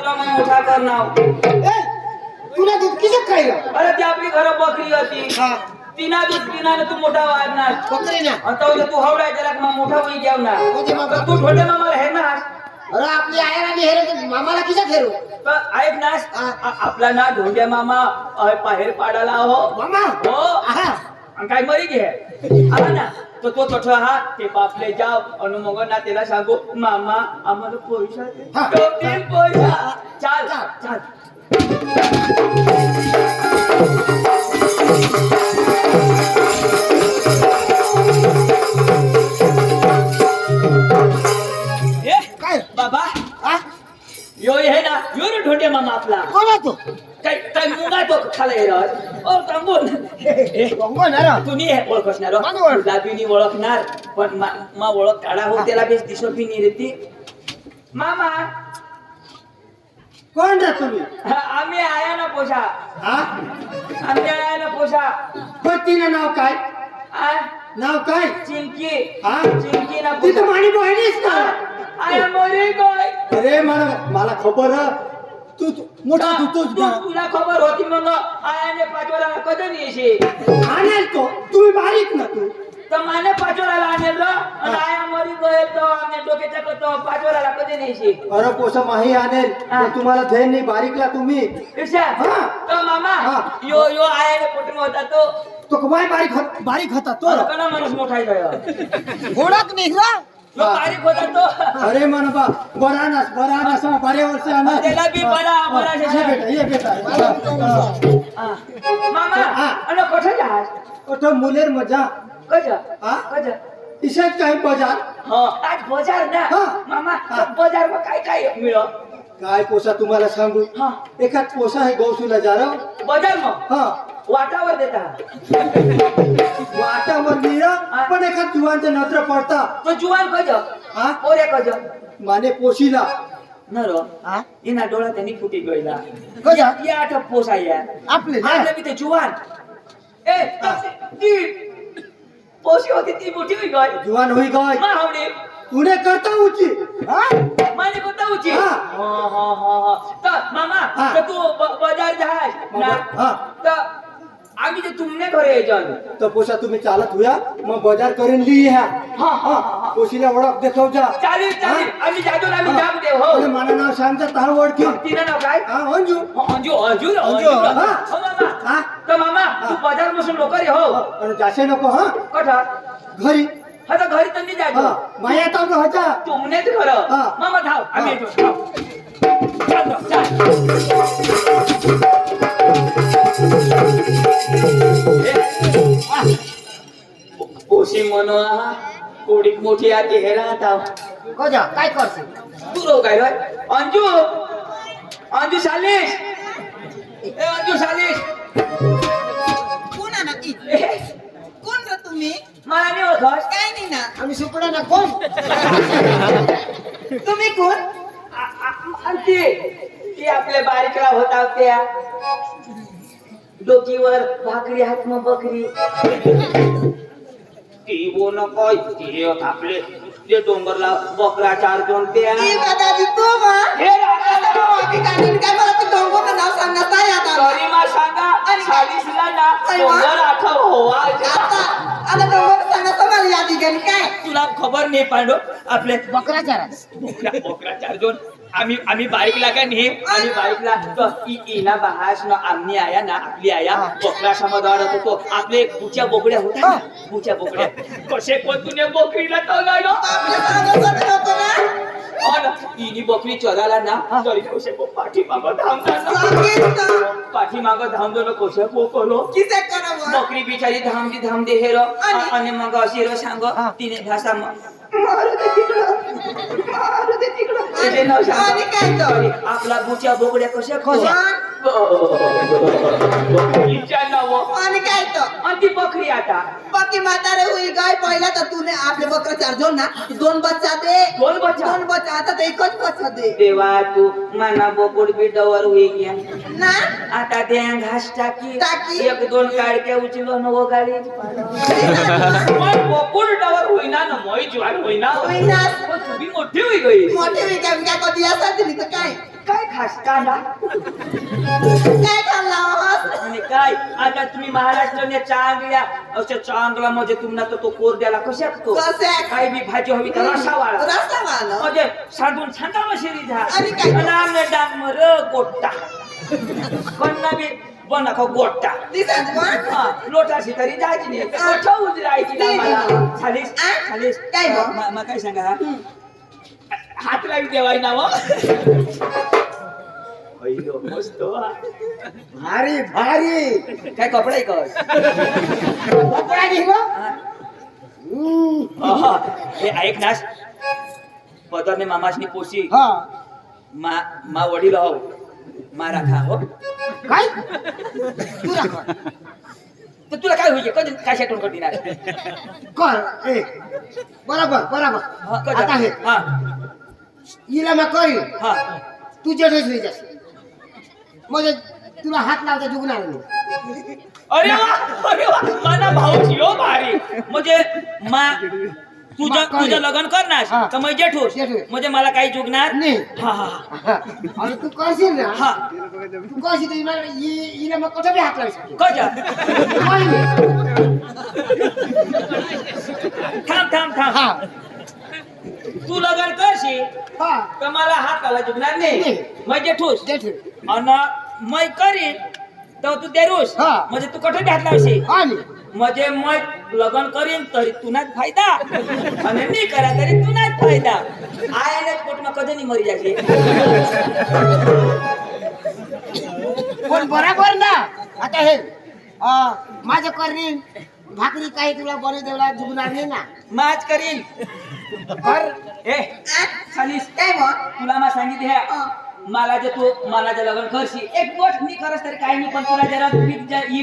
तुला मग मोठा कर नाव? ए तुला दूध किती खायला अरे ती आपली घर बकरी होती. हा. तिना दूध पिनाने तू मोठा वाढणार. बकरी ना. आता उद्या तू हवडाय त्याला मग मोठा होई जेवणार. तू छोटे मामाला हे ना अरे आपली आयर आणि हेरे मामाला खेळू तर ऐक ना आपला ना धोंड्या मामा बाहेर पाडाला हो मामा? हो. काय मरी घे. आला ना. तर तो तोठ हा ते बापले जाव अनु मग ना त्याला सांगू मामा आम्हाला पैसा दे. हा. तो देईल पैसा. चाल चाल. ए, काय? बाबा. यो हे ना यो रे ढोंडे मामा आपला. कोण तू? काय काय मुंगा तो? खाला येणार ओळखणार हो. मला ओळख. तुला बी नाही ओळखणार पण मा ओळख काढा हो त्याला बेस दिसो बी नाही ती. मामा. कोण रे तुम्ही? आम्ही आया ना पोषा हा? आम्ही आया ना पोषा पतीनं नाव काय? आ, नाव काय? चिंकी. हा? चिंकी ना ती तर पोषा माझी बहिणीच ना आया मोरी काय अरे मला मला खबर आहे. तू तू- मोठा तू तूच तू तुला खबर होती मग आयाने पाचवला कधी नाही येशील आणेल तो. तुम्ही बारीक ना तू. तर माने पाचवराला आणेल आणि आया मरी गए तो. आम्ही डोक्याच्या करतो. पाचवराला कधी नाही येशील अरे पोसा माही आणेल. हा. पण तुम्हाला ध्येय नाही. बारीकला तुम्ही. ईशा, हा. तो मामा हा. यो यो आयाने पोटून होता तो. तो कमाय बारीक होत- बारीक होता तो. कना माणूस मोठा आहे गयो नाही रा यो बारीक होता तो अरे मन बा बरा नस बरा नस बरे वर्ष आणा. त्याला बी बरा बरा ये शेषा. बेटा ये बेटा हा, हा. मामा हा. आणि कुठे जास हा. ओठं मुलेर मजा कज हा? कज इशात काही बाजार हा आज बाजार ना हा. मामा हा. बाजार मग काय काय मिळ काय पोसा तुम्हाला सांगू हा एखाद पोसा आहे गौसूला जार बाजार मग हा वाटावर देता. वाटावर निर पण एखाद जुवांचं नत्र पडता. तो जुवान कज हा? पोरे कज माने पोशीला. नरो हा? इना डोळा त्यांनी फुटी गयला कजा? या आठ पोसा या आपले? आपले बी ते जुवान ए ती पोशी होती ती मोठी होई गय. जुवान होई गाय. मा हावडे. तुने करता उची. हा? माने कोणता उची. हा. हा हा हा तर मामा. तर तू ब- बाजार जाय ना? हा. तर आम्ही ते तुमने यायचं तर पोसा तुम्ही चालत होया मग बाजार करून लिही ह्या. हा हा हा पोशीला ओळख देखव जा. चालेल चालेल. आम्ही जातो ना आम्ही जाऊ दे अरे हो मला नाव सांगता तहा ओळखी तिनं नाव काय? हा अंजू. हो, अंजू अंजू अंजू, हा. हो मामा. हा? तर मामा तू बाजार बसून लोक रे हो आणि जाशे नको हा? कठा घरी. हा तर घरी तर हा. जायचं माया तावड होता तुमनेच खरं. हा. मामा धाव. आम्ही हा. येतो. धाव. चाल चाल. आ. आती हे राहता. कजा काय करते तू रो काय रोय अंजू! अंजू शालिश! ए अंजू शालिश! कोण आहे ना ती? ए, कोण रे तुम्ही? मला नाही ओळखस काय नाही ना? आम्ही सुपडा ना कोण? तुम्ही कोण? आ- आ- आणि ती ती आपल्या बारीकला होता त्या डोकीवर भाकरी हात मग बकरी. ती बोन काय ती आपले ते डोंगरला बकरा चार दोन ती दादाजी तू हे काय मला नाव सांगत आता. सॉरी मा सांगा चाळीसला ना डोंगर आठव होवा आता आता डोंगर सांगत मला यादी गेली काय? तुला खबर नाही पांडो आपले बकरा चारा बोकरा बोकरा चार दोन आम्ही आम्ही बाईकला का नाही? आम्ही बाईकला इ इना बहास न आम्ही आया ना आपली आया. हा. बोकरा समाधान होतो. आपले बुच्या बोकड्या होत्या. ना बुच्या बोकड्या. कसे कोण तुने और इनी बोकरी चोराला ना तरी कसे को पाठी मागं सांगितलं. पाठी मागं धावतो ना कसे को करावं बकरी बिचारी धामदी धामदी हेरो. आणि? मग अशी रो सांग हा. तिने भाषा मारू मारू दे तिकडं. आणि काय आपला बुच्या बोकड्या कशा कशा? बकरीच्या नाव आणि काय तर आणि ती बकरी आता. बाकी म्हातारे होई गाय पहिला तर तुने आपले बकरा चार दोन ना? दोन बच्चा दे. दोन बच्चा? दोन बच्चा आता तर एकच बच्चा दे. देवा तू मना बोकुड बी डवर होई गया ना? आता ते घास टाकी. टाकी. एक दोन काडक्या उचलो न गाडी बोकुड डवर होईना ना मोई ज्वार होईना. होईना. पण तुम्ही मोठी होई गई. मोठे काय कधी असायचे नाही तर काय? काय खास कांदा? काय खाल्लास आणि काय? आता तुम्ही महाराष्ट्राने चांगल्या अशा चांगला म्हणजे तुम्हाला तो कोर द्याला कशा तो? कशा? काय बी भाजी हवी तर रसावाळा रस्ता म्हणजे साधून छांदा मशिरी झा आणि काय? नांग डांग मर गोट्टा. कन्ना बी बना खो गोट्टा. दिसत पण हा, लोटाशी तरी जायची नाही गोठा उजरायची ना मला झालीस? आ? झालीस? काय मग? म- मग काय सांगा? हा? हात लावी देवाय ना हा. भारी भारी. काय कपडा आहे कपडा. हा? हे ऐक नास पदरने मामासनी पोशी. हा. मा मा वडील हो मा राखा हो. काय? कर तर तुला काय होईल? कधी काय करतील आज? कर. ए बरोबर बरोबर. कधी? आता हे. हा. हिला मग करी हा. तू जेठेच होई जास म्हणजे तुला हात लावता जुगणार नाही. अरे वा अरे वा मला भाऊची हो भारी. म्हणजे मा तुझं मा- काय? तुझं लग्न करणार? हा. तर मग जेठूस. जेठूस. म्हणजे मला काही जुगणार? नाही. हा हा हा. आणि तू करशील ना? हा. तू करशील तर हिला हि- हिला मग कसं बी हात लावू शकतो? नाही. थांब थांब थांब. हा. तू लग्न करशील हा. तर मला हात आला जुगणार नाही. नाही. मग जेठूस. जेठे आणि मै करीन तर तू देरूस. हा. म्हणजे तू कुठे घात लावशी आणि? म्हणजे मग लग्न करीन तरी तुनाच फायदा. आणि मी करा तरी तुनाच फायदा. आयाने पोटમાં कधी नाही मरी जायचे. पण बरोबर ना. आता हे अं, माझं करीन. भाकरी काही तुला बरे देवला जुगणार नाही ना. माच करीन. कर ए चालीस काय मग तुला मा सांगितले हा. मला जे तू मला जे लग्न करशी एक गोष्ट मी करस तरी काही नाही पण तुला जरा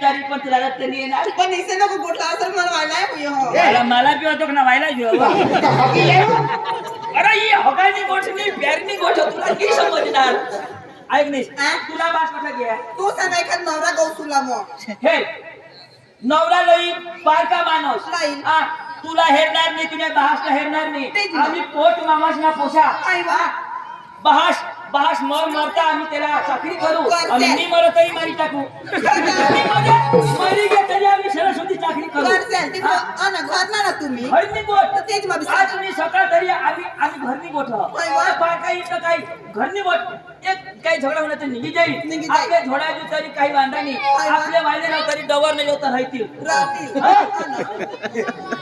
जारी पण तुला रक्त नाही येणार. पण इसे नको कुठला असेल मला व्हायला मला बी होतो ना व्हायला अरे ही हगानी गोष्ट नाही प्यारनी गोष्ट तुला की समजणार? ऐक नाही? तुला बास कसा घ्या तू सांग एखाद नवरा गौसूला मग. हे नवरा लई बारका माणूस. तुला हेरणार नाही तुझ्या बहासला हेरणार नाही. ना. आम्ही पोट मामासना पोसा. आई वा. हा, बहास बहास मर मरता आम्ही त्याला चाकरी करू. आणि मी मर तरी मारी टाकू मरी गे तरी आम्ही सरस्वती चाकरी करू. ते हा. अन ना तुम्ही. आज मी सकाळ तरी आम्ही आम्ही घरनी गोठ होय, होय. काही तर काही घरनी गोठ एक काही झगडा होणार तर निघी तरी काही वांधा नाही. होय, होय. आपले वाहिले ना तरी डवर नाही होता राहतील.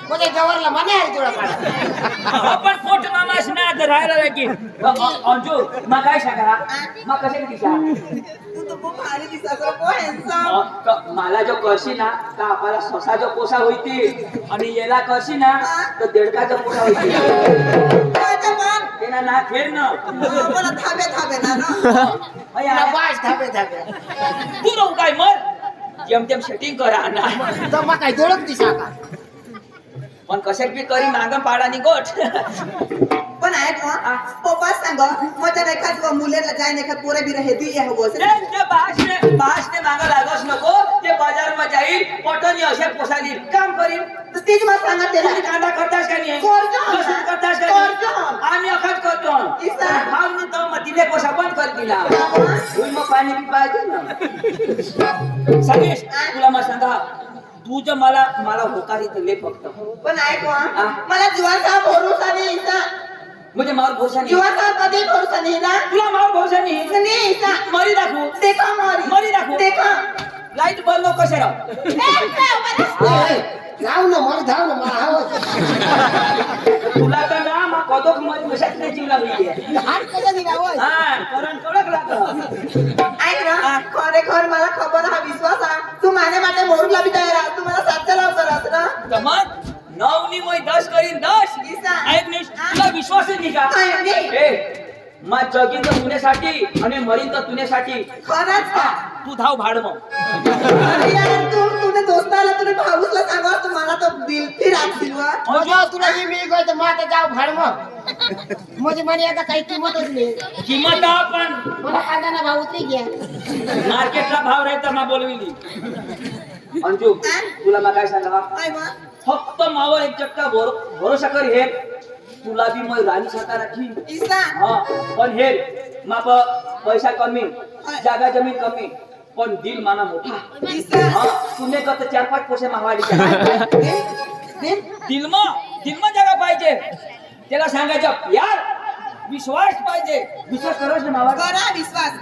म्हणजे ना आता राहायला लागी अंजू मग काय सांगा? मग कसे दिसा? तू तर खूप भारी दिसत हो हॅन्डसम मला जो करशी ना तर आपल्याला स्वसा जो पोसा होईती आणि याला करशी ना तर देडकाचा पोसा होईती पण तेना ना फेर ना. मला थांबे थांबे ना ना. अय, अरे, बास थांबे थांबे. तू नको काय मर? जेम तेम सेटिंग करा ना. तर मग काय दोडक दिसा का पण कशात बी करी मागं पाडा नि गोठ पण ऐक हा. पप्पा सांग माझ्या एखाद मुलेला जाईन एखाद पोरे बिरे हे ती हवं ते ते बासने बासने मागं लागस नको. ते मध्ये जाईल पटनी अशा पोसाली काम करीन. तर तीच मला सांगत तुम्ही त्याला कांदा करतास का नाही? करतो. लसूण करतास का नाही? करतो. आम्ही अखात करतो. इसा. भाव नाही तर मग तिने पोसा बंद कर दिला. मग पाणी बी पाहिजे ना. सगळेश तुला मग सांगा तू जर मला मला होकारी तर ले फक्त. पण ऐक हा हा. मला जीवाचा भरोसा नाही इसा. म्हणजे मावर भरोसा नाही. जीवाचा कधी भरोसा नाही ना? तुला मावर भरोसा नाही? नाही मरी दाखवू. देखा मारी. मरी दाखवू. देखा. लाइट बंद नको कशा राव ए, जाऊ ना मला जाऊ ना मला हवं तुला तर ना मग कदोकमध्ये मशात नाही जीव लागली हा कारण कडक लागत ऐक ना खरेखर मला खबर हा विश्वास हा. तू माझ्या માટે मोरू लावी तयार आहे. तू मला सातच्या लवकर आस ना. तर मग नवनी मग दस करीन दस. ऐक नाही तुला विश्वासच नाही का? मग जगीन तर तुझ्यासाठी आणि मरीन तर तुझ्यासाठी. खरंच का? तू धाव भाड मग. अरे यार, तू तुने दोस्ताला तुने भाऊसला सांगा तू मला तो बिलफी राखशील वा म्हणजे तुला ही मी गय तर मग आता जाऊ भाड मग. म्हणजे म्हणे आता काही किंमतच नाही. किंमत पण. मला कांदा ना उतरी घ्या मार्केटला भाव राहता मग बोलविली. अंजू तुला मग काय सांगा काय फक्त मावर एक चक्का भर भरोसा कर हे. तुला बी मग राणी सातारा राखी हा पण हे माप पैसा कमी जागा जमीन कमी. पण दिल माना मोठा. हा तुने कत चार पाच पैसे? दिल? दिलमा दिलमा जागा पाहिजे त्याला सांगायचं यार विश्वास पाहिजे विश्वास करच ना मावा करा विश्वास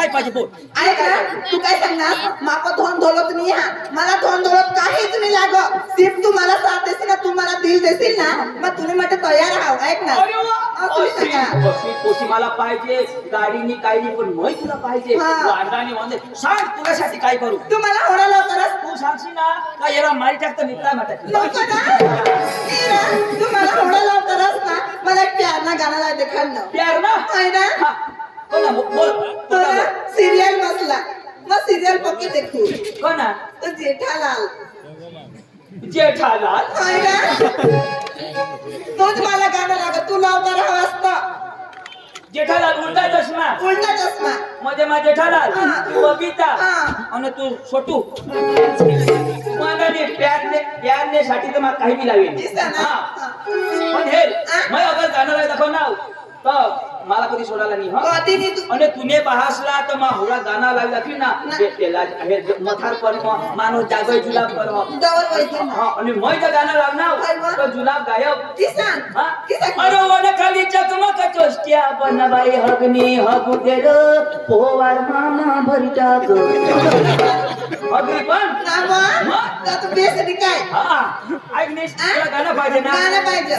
काय पाहिजे बोल. ऐक ना तू काय सांगणार? माका धोन दौलत नाही हा. मला धोन दौलत काहीच नाही लाग. सिर्फ तू मला साथ देशील ना तू मला दिल देशील ना? मग तुम्ही म्हटलं तयार आहात ऐक ना. अरे वा! तुम्ही अशी- सांगा अशी कोशी मला पाहिजे. गाडीनी काही नाही पण मै तुला पाहिजे. हा. वांदानी वांदे. सांग तुझ्यासाठी काय करू. तू मला होणार लवकरच तू सांगशील ना? का याला मारी टाकतं निघता नको ना. ना तू मला होणार लवकरच ना? मला एक प्यार ना गाणं खाल्लं प्यार ना आहे ना? हा. कोण? बोल. सिरियल बसला. मग सिरियल पक्की देखू कोण ना? तो जेठालाल. जेठालाल? ना? तोच मला गाणं लागत तू लवकर हवं असतं. जेठालाल उलटा चष्मा. उलटा चष्मा. मध्ये माझ जेठालाल. तू बबिता हा. आणि तू छोटू. मनाने प्यारने प्यारने साठी तर मला काही बी लावेल. हा. पण हे हा? मैं अगर गाणं लावला दाखव ना तर मला कधी सोडायला नाही हा? आणि तुम्ही बहासला तर मग होळा गाणं लागला की ना त्याला मथार पर माणूस जागोय जुलाब पर आणि मै जर गाणं लावणार तर जुलाब गायब. अरे खाली चकमक चोष्ट्या पण बाई हगनी हगू गेल पोवार मामा भरी टाक. हगरी पण? काय? ऐक नाही गाणं पाहिजे ना? गाणं पाहिजे.